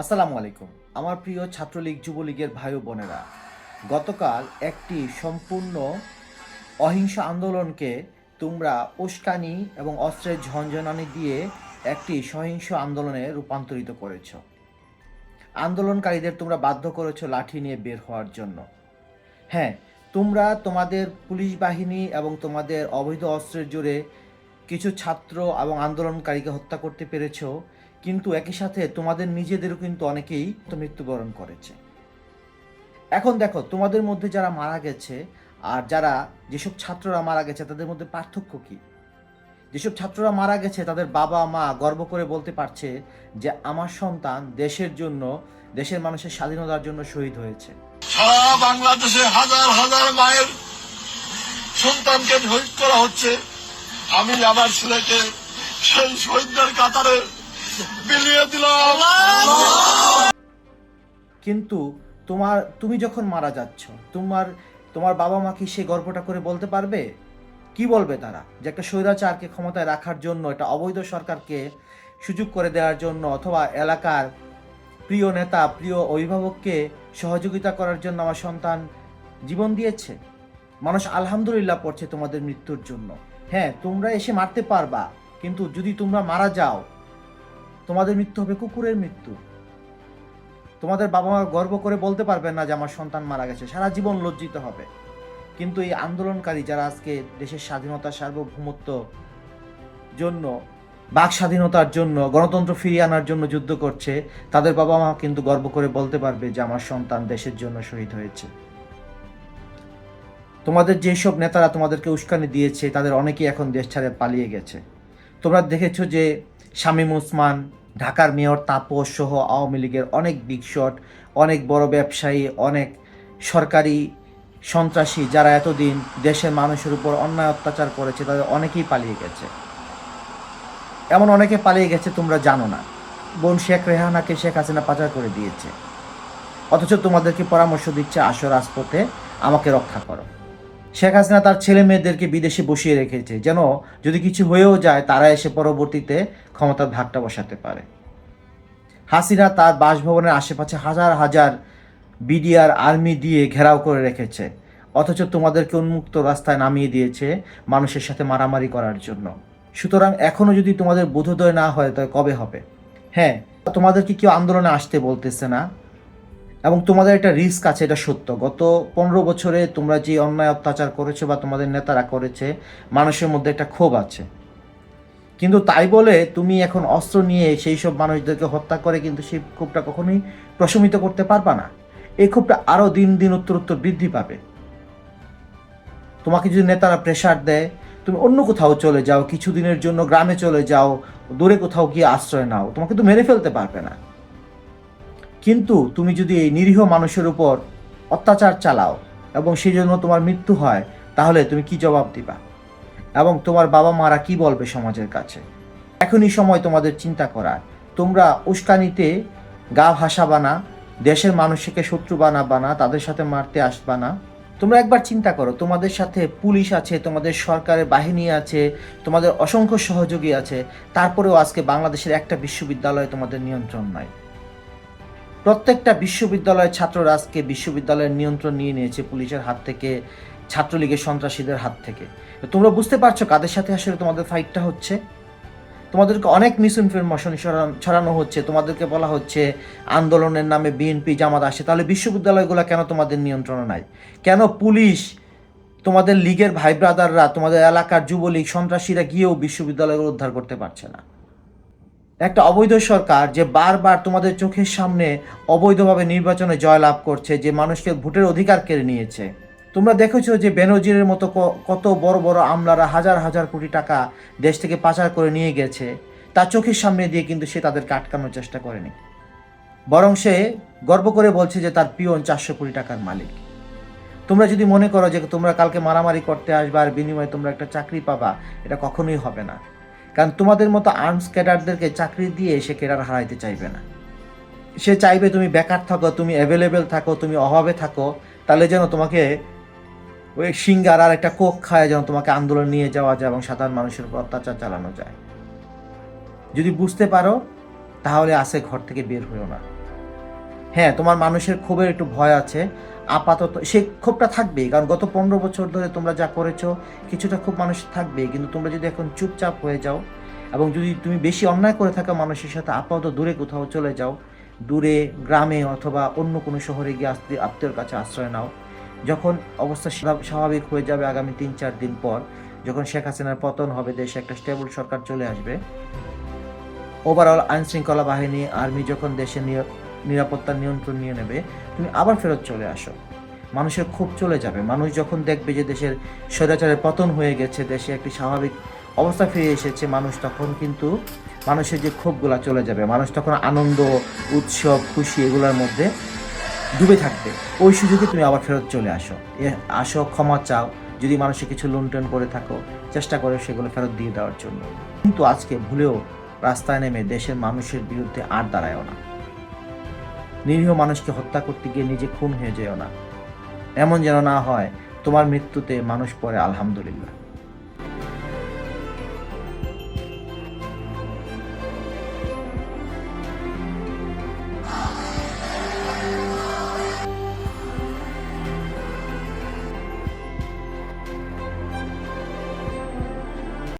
আসসালামু আলাইকুম। আমার প্রিয় ছাত্রলীগ, যুবলীগের ভাই ও বোনেরা, গতকাল একটি সম্পূর্ণ অহিংস আন্দোলনকে তোমরা উস্কানি এবং অস্ত্রের ঝনঝনানি দিয়ে একটি সহিংস আন্দোলনে রূপান্তরিত করেছ। আন্দোলনকারীদের তোমরা বাধ্য করেছ লাঠি নিয়ে বের হওয়ার জন্য। হ্যাঁ তোমরা তোমাদের পুলিশ বাহিনী এবং তোমাদের অবৈধ অস্ত্রের জোরে কিছু ছাত্র এবং আন্দোলনকারীকে হত্যা করতে পেরেছ। কিন্তু একই সাথে তোমাদের নিজেদেরও কিন্তু অনেকেই মৃত্যুবরণ করেছে। এখন দেখো, তোমাদের মধ্যে যারা মারা গেছে আর যারা যেসব ছাত্ররা মারা গেছে, তাদের মধ্যে পার্থক্য কি? যেসব ছাত্ররা মারা গেছে, তাদের বাবা মা গর্ব করে বলতে পারছে যে, আমার সন্তান দেশের জন্য, দেশের মানুষের স্বাধীনতার জন্য শহীদ হয়েছে। সারা বাংলাদেশে হাজার হাজার মায়ের সন্তানকে শহীদ করা হচ্ছে। আমি আমার ছেলেকে সেই শহীদদের কাতারে কিন্তু তোমার, তুমি যখন মারা যাচ্ছ, তোমার তোমার বাবা মা কি সেই গর্বটা করে বলতে পারবে? কি বলবে তারা? যে একটা স্বৈরাচারকে ক্ষমতায় রাখার জন্য এটা অবৈধ সরকারকে সুযোগ করে দেওয়ার জন্য, অথবা এলাকার প্রিয় নেতা, প্রিয় অভিভাবককে সহযোগিতা করার জন্য আমার সন্তান জীবন দিয়েছে। মানুষ আলহামদুলিল্লাহ পড়ছে তোমাদের মৃত্যুর জন্য। হ্যাঁ তোমরা এসে মারতে পারবা, কিন্তু যদি তোমরা মারা যাও তোমাদের মৃত্যু হবে কুকুরের মৃত্যু। তোমাদের বাবা মা গর্ব করে বলতে পারবেন না যে আমার সন্তান মারা গেছে, সারা জীবন লজ্জিত হবে। কিন্তু এই আন্দোলনকারী যারা আজকে দেশের স্বাধীনতা সার্বভৌমত্ব জন্য, বাক স্বাধীনতার জন্য, গণতন্ত্র ফিরিয়ে আনার জন্য যুদ্ধ করছে, তাদের বাবা মা কিন্তু গর্ব করে বলতে পারবে যে আমার সন্তান দেশের জন্য শহীদ হয়েছে। তোমাদের যেসব নেতারা তোমাদেরকে উস্কানি দিয়েছে, তাদের অনেকেই এখন দেশ ছাড়ে পালিয়ে গেছে। তোমরা দেখেছ যে শামীম ওসমান, ঢাকার মেয়র তাপস সহ আওয়ামী লীগের অনেক বিগ শট অনেক বড় ব্যবসায়ী, অনেক সরকারি সন্ত্রাসী যারা এতদিন দেশের মানুষের উপর অন্যায় অত্যাচার করেছে, তাদের অনেকেই পালিয়ে গেছে। এমন অনেকে পালিয়ে গেছে তোমরা জানো না। বোন শেখ রেহানাকে শেখ হাসিনা পাচার করে দিয়েছে। অথচ তোমাদেরকে পরামর্শ দিচ্ছে, আসো রাজপথে আমাকে রক্ষা করো। শেখ হাসিনা তার ছেলে মেয়েদেরকে বিদেশে বসিয়ে রেখেছে। যেন যদি কিছু হয়েও যায়, তারা এসে পরবর্তীতে ক্ষমতার ভাগটা বসাতে পারে। হাসিনা তার বাসভবনের আশেপাশে হাজার হাজার বিডিআর আর্মি দিয়ে ঘেরাও করে রেখেছে। অথচ তোমাদেরকে উন্মুক্ত রাস্তায় নামিয়ে দিয়েছে মানুষের সাথে মারামারি করার জন্য। সুতরাং এখনও যদি তোমাদের বোধোদয় না হয় তবে কবে হবে? হ্যাঁ তোমাদেরকে কেউ আন্দোলনে আসতে বলতেছে না। এবং তোমাদের একটা রিস্ক আছে, এটা সত্য। গত পনেরো বছরে তোমরা যে অন্যায় অত্যাচার করেছ বা তোমাদের নেতারা করেছে, মানুষের মধ্যে একটা ক্ষোভ আছে। কিন্তু তাই বলে তুমি এখন অস্ত্র নিয়ে সেই সব মানুষদেরকে হত্যা করে কিন্তু সেই ক্ষোভটা কখনোই প্রশমিত করতে পারবা না। এই ক্ষোভটা আরও দিন দিন উত্তর উত্তর বৃদ্ধি পাবে। তোমাকে যদি নেতারা প্রেশার দেয়, তুমি অন্য কোথাও চলে যাও, কিছুদিনের জন্য গ্রামে চলে যাও, দূরে কোথাও গিয়ে আশ্রয় নাও, তোমাকে তো মেরে ফেলতে পারবে না। কিন্তু তুমি যদি এই নিরীহ মানুষের উপর অত্যাচার চালাও এবং সেই জন্য তোমার মৃত্যু হয়, তাহলে তুমি কি জবাব দিবা? এবং তোমার বাবা মারা কি বলবে সমাজের কাছে? এখনই সময় তোমাদের চিন্তা করার। তোমরা উস্কানিতে গা ভাসাবা না দেশের মানুষকে শত্রু বানাবা না তাদের সাথে মারতে আসবা না। তোমরা একবার চিন্তা করো, তোমাদের সাথে পুলিশ আছে, তোমাদের সরকারের বাহিনী আছে, তোমাদের অসংখ্য সহযোগী আছে, তারপরেও আজকে বাংলাদেশের একটা বিশ্ববিদ্যালয়ে তোমাদের নিয়ন্ত্রণ নাই প্রত্যেকটা বিশ্ববিদ্যালয়ের ছাত্ররা আজকে বিশ্ববিদ্যালয়ের নিয়ন্ত্রণ নিয়ে নিয়েছে পুলিশের হাত থেকে, ছাত্রলীগের সন্ত্রাসীদের হাত থেকে। তোমরা বুঝতে পারছ কাদের সাথে আসলে তোমাদের ফাইটটা হচ্ছে? তোমাদেরকে অনেক মিস ইনফরমেশন ছড়ানো হচ্ছে। তোমাদেরকে বলা হচ্ছে আন্দোলনের নামে বিএনপি জামাত আসে। তাহলে বিশ্ববিদ্যালয়গুলো কেন তোমাদের নিয়ন্ত্রণে নাই? কেন পুলিশ, তোমাদের লীগের ভাই ব্রাদাররা তোমাদের এলাকার যুবলীগ, সন্ত্রাসীরা গিয়েও বিশ্ববিদ্যালয়গুলো উদ্ধার করতে পারছে না? একটা অবৈধ সরকার যে বারবার তোমাদের চোখের সামনে অবৈধভাবে নির্বাচনে জয়লাভ করছে, যে মানুষকে ভোটের অধিকার কেড়ে নিয়েছে। তোমরা দেখেছ যে বেনজিরের মতো কত বড় বড় আমলারা হাজার হাজার কোটি টাকা দেশ থেকে পাচার করে নিয়ে গেছে। তার চোখের সামনে দিয়ে কিন্তু সে তাদেরকে আটকানোর চেষ্টা করেনি। বরং সে গর্ব করে বলছে যে তার পিয়ন চারশো কোটি টাকার মালিক। তোমরা যদি মনে করো যে তোমরা কালকে মারামারি করতে আসবে আর বিনিময়ে তোমরা একটা চাকরি পাবা, এটা কখনোই হবে না। কারণ তোমাদের মতো আর্মস ক্যাডারদেরকে চাকরি দিয়ে সে ক্যাডার হারাইতে চাইবে না। সে চাইবে তুমি বেকার থাকো, তুমি অ্যাভেলেবেল থাকো, তুমি অভাবে থাকো, তাহলে যেন তোমাকে ওই সিঙ্গার আর একটা কোক খায়, যেন তোমাকে আন্দোলন নিয়ে যাওয়া যায় এবং সাধারণ মানুষের উপর অত্যাচার চালানো যায়। যদি বুঝতে পারো, তাহলে আসে ঘর থেকে বের হয়েও না। হ্যাঁ তোমার মানুষের ক্ষোভের একটু ভয় আছে। আপাতত সেই ক্ষোভটা থাকবেই, কারণ গত পনেরো বছর ধরে তোমরা যা করেছ, কিছুটা খুব মানুষ থাকবেই। কিন্তু তোমরা যদি এখন চুপচাপ হয়ে যাও, এবং যদি তুমি বেশি অন্যায় করে থাকা মানুষের সাথে আপাতত দূরে কোথাও চলে যাও, দূরে, গ্রামে অথবা অন্য কোনো শহরে গিয়ে আত্মীয় আত্মীয়র কাছে আশ্রয় নাও। যখন অবস্থা স্বাভাবিক হয়ে যাবে আগামী তিন, চার দিন পর, যখন শেখ হাসিনার পতন হবে, দেশে একটা স্টেবল সরকার চলে আসবে। ওভারঅল আইনশৃঙ্খলা বাহিনী আর্মি যখন দেশে নিরা- নিরাপত্তার নিয়ন্ত্রণ নিয়ে নেবে, তুমি আবার ফেরত চলে আসো। মানুষের খুব চলে যাবে। মানুষ যখন দেখবে যে দেশের স্বৈরাচারের পতন হয়ে গেছে, দেশে একটি স্বাভাবিক অবস্থা ফিরে এসেছে, মানুষ তখন কিন্তু মানুষের যে ক্ষোভগুলা চলে যাবে, মানুষ তখন আনন্দ, উৎসব, খুশি এগুলোর মধ্যে ডুবে থাকবে। ওই সুযোগে তুমি আবার ফেরত চলে আসো। আসো, ক্ষমা চাও। যদি মানুষে কিছু লুণ্ঠন করে থাকো, চেষ্টা করে সেগুলো ফেরত দিয়ে দেওয়ার জন্য। কিন্তু আজকে ভুলেও রাস্তায় নেমে দেশের মানুষের বিরুদ্ধে আর দাঁড়ায়ও না। নিরীহ মানুষকে হত্যা করতে গিয়ে নিজে খুন হয়ে যেও না। এমন যেন না হয়, তোমার মৃত্যুতে মানুষ পরে আলহামদুলিল্লাহ।